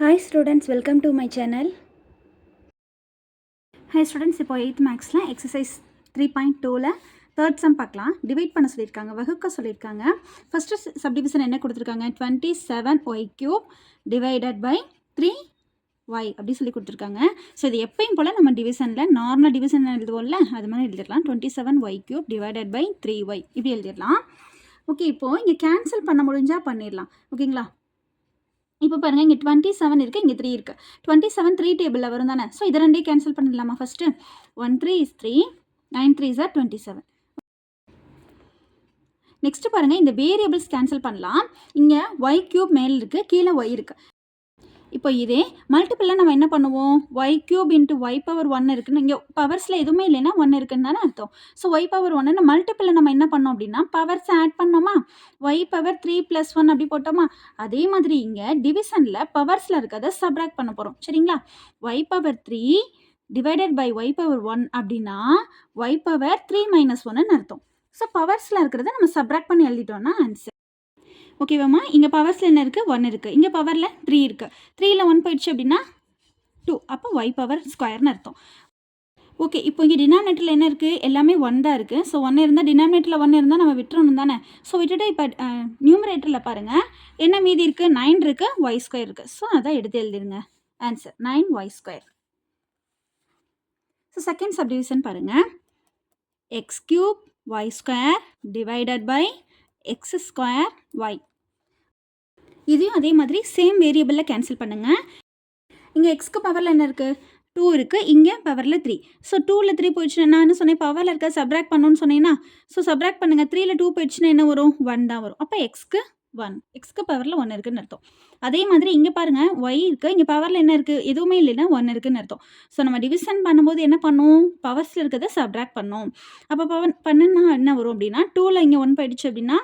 Hi students welcome to my channel hi students இப்போ eighth மேக்ஸில் exercise three point டூவில் third sum பார்க்கலாம். Divide பண்ண சொல்லியிருக்காங்க வகுக்க சொல்லியிருக்காங்க. ஃபஸ்ட்டு சப்டிவிஷன் என்ன கொடுத்துருக்காங்க? Twenty seven y cube divided by three y அப்படி சொல்லி கொடுத்துருக்காங்க. ஸோ இது எப்பயும் போல் நம்ம டிவிஷனில் நார்மல் டிவிஷன் எழுதுவோம்ல அது மாதிரி எழுதிடலாம். Twenty seven y cube divided by three y இப்படி எழுதிடலாம். ஓகே இப்போது இங்கே கேன்சல் பண்ண முடிஞ்சால் பண்ணிடலாம். ஓகேங்களா இப்போ பாருங்கள் இங்கே டுவெண்ட்டி செவன் இருக்குது இங்கே த்ரீ இருக்குது டுவெண்ட்டி செவன் த்ரீ டேபிளில் வரும் தானே ஸோ இதை ரெண்டே கேன்சல் பண்ணிடலாமா first one three is three nine three are twenty seven next பாருங்கள் இந்த வேரியபிள்ஸ் கேன்சல் பண்ணலாம். இங்கே ஒய் க்யூப் மேல் இருக்குது கீழே ஒய் இருக்குது இப்போ இதே மல்டிப்பிளில் நம்ம என்ன பண்ணுவோம்? Y cube into y power one இருக்குன்னு இங்கே பவர்ஸில் எதுவுமே இல்லைன்னா ஒன் இருக்குன்னு தானே அர்த்தம். ஸோ ஒய் பவர் ஒன்னு மல்டிப்பிளில் நம்ம என்ன பண்ணோம் அப்படின்னா பவர்ஸ் ஆட் பண்ணோமா? Y power three plus one அப்படி போட்டோமா? அதே மாதிரி இங்கே டிவிஷனில் பவர்ஸில் இருக்கிறத சப்ராக்ட் பண்ண போகிறோம் சரிங்களா? Y power three divided by y power one அப்படின்னா ஒய் பவர் த்ரீ மைனஸ் ஒன்னு அர்த்தம். ஸோ பவர்ஸில் இருக்கிறத நம்ம சப்ராக்ட் பண்ணி எழுதிட்டோம்னா ஆன்சர் ஓகேவாம்மா இங்கே பவர்ஸில் என்ன இருக்குது ஒன் இருக்குது இங்கே பவரில் த்ரீ இருக்குது த்ரீயில் ஒன் போயிடுச்சு அப்படின்னா டூ அப்போ ஒய் பவர் ஸ்கொயர்னு அர்த்தம். ஓகே இப்போ இங்கே டினாமினேட்டரில் என்ன இருக்குது எல்லாமே ஒன் தான் இருக்குது ஸோ ஒன்று இருந்தால் டினாமினேட்டரில் ஒன்று இருந்தால் நம்ம விட்டுறணும் தானே? ஸோ விட்டுட்டு இப்போ நியூமரேட்டரில் பாருங்கள் என்ன மீதி இருக்குது நைன் இருக்குது ஒய் ஸ்கொயர் இருக்குது ஸோ அதான் எடுத்து எழுதிருங்க answer nine y square so second subdivision பாருங்கள் x cube y square divided by x square y. இதையும் அதே மாதிரி சேம் வேரியபிளில் கேன்சல் பண்ணுங்கள் இங்கே எக்ஸ்க்கு பவரில் என்ன இருக்குது டூ இருக்குது இங்கே பவரில் த்ரீ ஸோ டூவில் த்ரீ போயிடுச்சுன்னா நான் சொன்னேன்? பவரில் இருக்க சப்ராக்ட் பண்ணணும்னு சொன்னேன்னா ஸோ சப்ராக்ட் பண்ணுங்கள் த்ரீயில் டூ போயிடுச்சுன்னா என்ன வரும்? ஒன் தான் வரும். அப்போ எக்ஸ்க்கு ஒன் எக்ஸ்க்கு பவரில் ஒன் இருக்குன்னு அர்த்தம். அதே மாதிரி இங்கே பாருங்கள் ஒய் இருக்குது இங்கே பவரில் என்ன இருக்குது எதுவுமே இல்லைன்னா ஒன் இருக்குன்னு அர்த்தம். ஸோ நம்ம டிவிஷன் பண்ணும்போது என்ன பண்ணும்? பவர்ஸில் இருக்கிறத சப்ராக்ட் பண்ணோம். அப்போ பவன் பண்ணுன்னா என்ன வரும் அப்படின்னா டூவில் இங்கே ஒன் போயிடுச்சு அப்படின்னா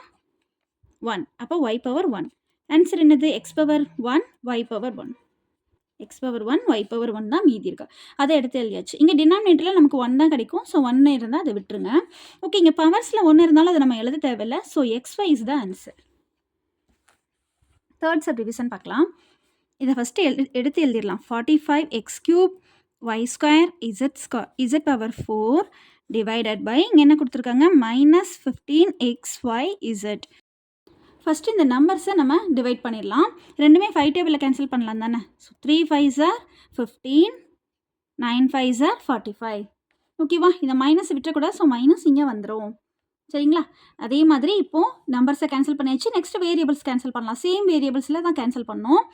ஒன் அப்போ ஒய் பவர் ஒன் ஆன்சர் என்னது? X power one y power one x power one y power one தான் மீதி இருக்கு. அதை எடுத்து எழுதியாச்சு. இங்கே டினாமினேட்டரில் நமக்கு ஒன் தான் கிடைக்கும். ஸோ ஒன்று இருந்தால் அதை விட்டுருங்க. ஓகே இங்கே பவர்ஸில் ஒன்று இருந்தாலும் அதை நம்ம எழுத தேவையில்லை. So x y is the answer third sub division பார்க்கலாம். இதை ஃபஸ்ட்டு எழு எடுத்து எழுதிடலாம். Forty five x cube y square z ஸ்கொ z power four divided by இங்கே என்ன கொடுத்துருக்காங்க? Minus fifteen x y z first இந்த நம்பர்ஸை நம்ம டிவைட் பண்ணிடலாம். ரெண்டுமே ஃபைவ் டேபிளில் கேன்சல் பண்ணலாம் தானே? So three five are fifteen nine five are forty five ஓகேவா இந்த மைனஸ் விட்டுறக்கூடாது. ஸோ மைனஸ் இங்கே வந்துடும் சரிங்களா? அதே மாதிரி இப்போது நம்பர்ஸை கேன்சல் பண்ணியாச்சு. நெக்ஸ்ட் வேரியபிள்ஸ் கேன்சல் பண்ணலாம். சேம் வேரியபிள்ஸில் தான் கேன்சல் பண்ணோம்.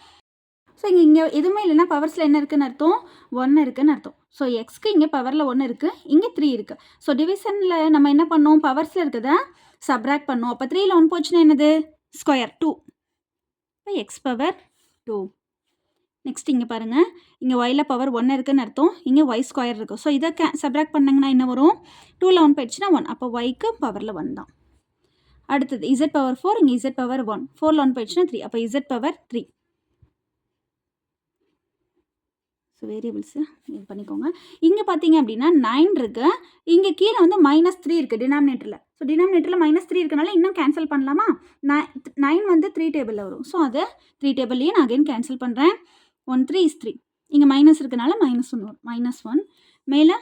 ஸோ இங்கே இங்கே எதுவுமே இல்லைன்னா பவர்ஸில் என்ன இருக்குன்னு அர்த்தம்? ஒன்று இருக்குதுன்னு அர்த்தம். ஸோ எக்ஸ்க்கு இங்கே பவரில் ஒன்று இருக்குது இங்கே த்ரீ இருக்குது ஸோ டிவிஷனில் நம்ம என்ன பண்ணோம்? பவர்ஸில் இருக்கிறத சப்ராக்ட் பண்ணோம். அப்போ த்ரீயில் ஒன் போச்சுன்னா என்னது? Square two. இப்போ எக்ஸ் பவர் டூ நெக்ஸ்ட் இங்கே பாருங்கள் இங்கே ஒயில் பவர் ஒன் இருக்குன்னு அர்த்தம். இங்கே ஒய் ஸ்கொயர் இருக்குது ஸோ இதை கே சப்ராக்ட் பண்ணாங்கன்னா என்ன வரும்? டூவில் ஒன் போயிடுச்சுன்னா ஒன் அப்போ ஒய்க்கு பவரில் ஒன் தான். அடுத்தது இசட் பவர் ஃபோர் இங்கே இசட் பவர் ஒன் ஃபோரில் ஒன் போயிடுச்சுன்னா த்ரீ அப்போ z power three so variables இது பண்ணிக்கோங்க. இங்கே பார்த்தீங்க அப்படின்னா நைன் இருக்குது இங்கே கீழே வந்து மைனஸ் த்ரீ இருக்குது டினாமினேட்டரில் ஸோ டினாமினேட்டரில் மைனஸ் த்ரீ இருக்கனால இன்னும் கேன்சல் பண்ணலாமா? நைன் வந்து த்ரீ டேபிளில் வரும். ஸோ அதை த்ரீ டேபிள்லேயே நான் அகைன் கேன்சல் பண்ணுறேன் ஒன் த்ரீ இஸ் த்ரீ இங்கே மைனஸ் இருக்கனால மைனஸ் ஒன் வரும். மைனஸ் ஒன் மேலே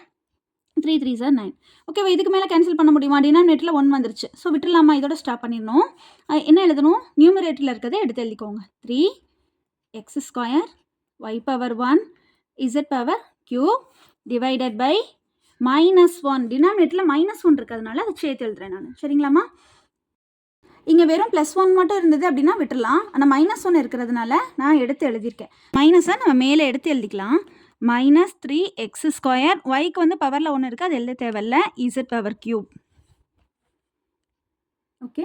த்ரீ த்ரீ சார் நைன் ஓகேவா இதுக்கு மேலே கேன்சல் பண்ண முடியுமா? டினாமினேட்டரில் ஒன் வந்துருச்சு. ஸோ விட்டுலாமா இதோட ஸ்டாப் பண்ணிடணும். என்ன எழுதணும்? நியூமரேட்டரில் இருக்கிறத எடுத்து எழுதிக்கோங்க. Three x square y power one z power cube divided by minus one டினாமினேட்டரில் மைனஸ் ஒன் இருக்கிறதுனால அதை சேர்த்து எழுதுறேன் நான். சரிங்களாம்மா? இங்கே வெறும் ப்ளஸ் ஒன் மட்டும் இருந்தது அப்படின்னா விட்டுடலாம் ஆனால் மைனஸ் ஒன் இருக்கிறதுனால நான் எடுத்து எழுதியிருக்கேன். மைனஸை நம்ம மேலே எடுத்து எழுதிக்கலாம். மைனஸ் த்ரீ எக்ஸ் ஸ்கொயர் ஒய்க்கு வந்து பவரில் ஒன்று இருக்குது அது எழுத தேவையில்ல. Z power cube okay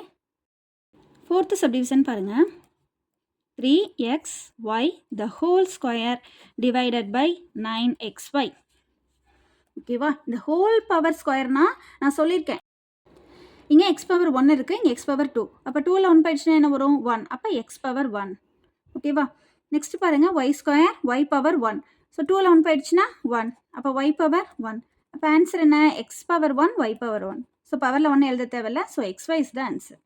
fourth subdivision பாருங்கள் three x y the whole square divided by nine x y ஓகேவா இந்த ஹோல் பவர் ஸ்கொயர்னால் நான் சொல்லியிருக்கேன். இங்கே எக்ஸ் பவர் ஒன் இருக்குது இங்கே எக்ஸ் பவர் டூ அப்போ டூவில் ஒன் போயிடுச்சுன்னா என்ன வரும்? ஒன் அப்போ எக்ஸ் பவர் ஒன் ஓகேவா நெக்ஸ்ட் பாருங்கள் y square y power one so டூவில் ஒன் போயிடுச்சுன்னா ஒன் அப்போ ஒய் பவர் ஒன் அப்போ ஆன்சர் என்ன? X power one y power one so பவரில் ஒன்று எழுத தேவையில்ல. So x y is the answer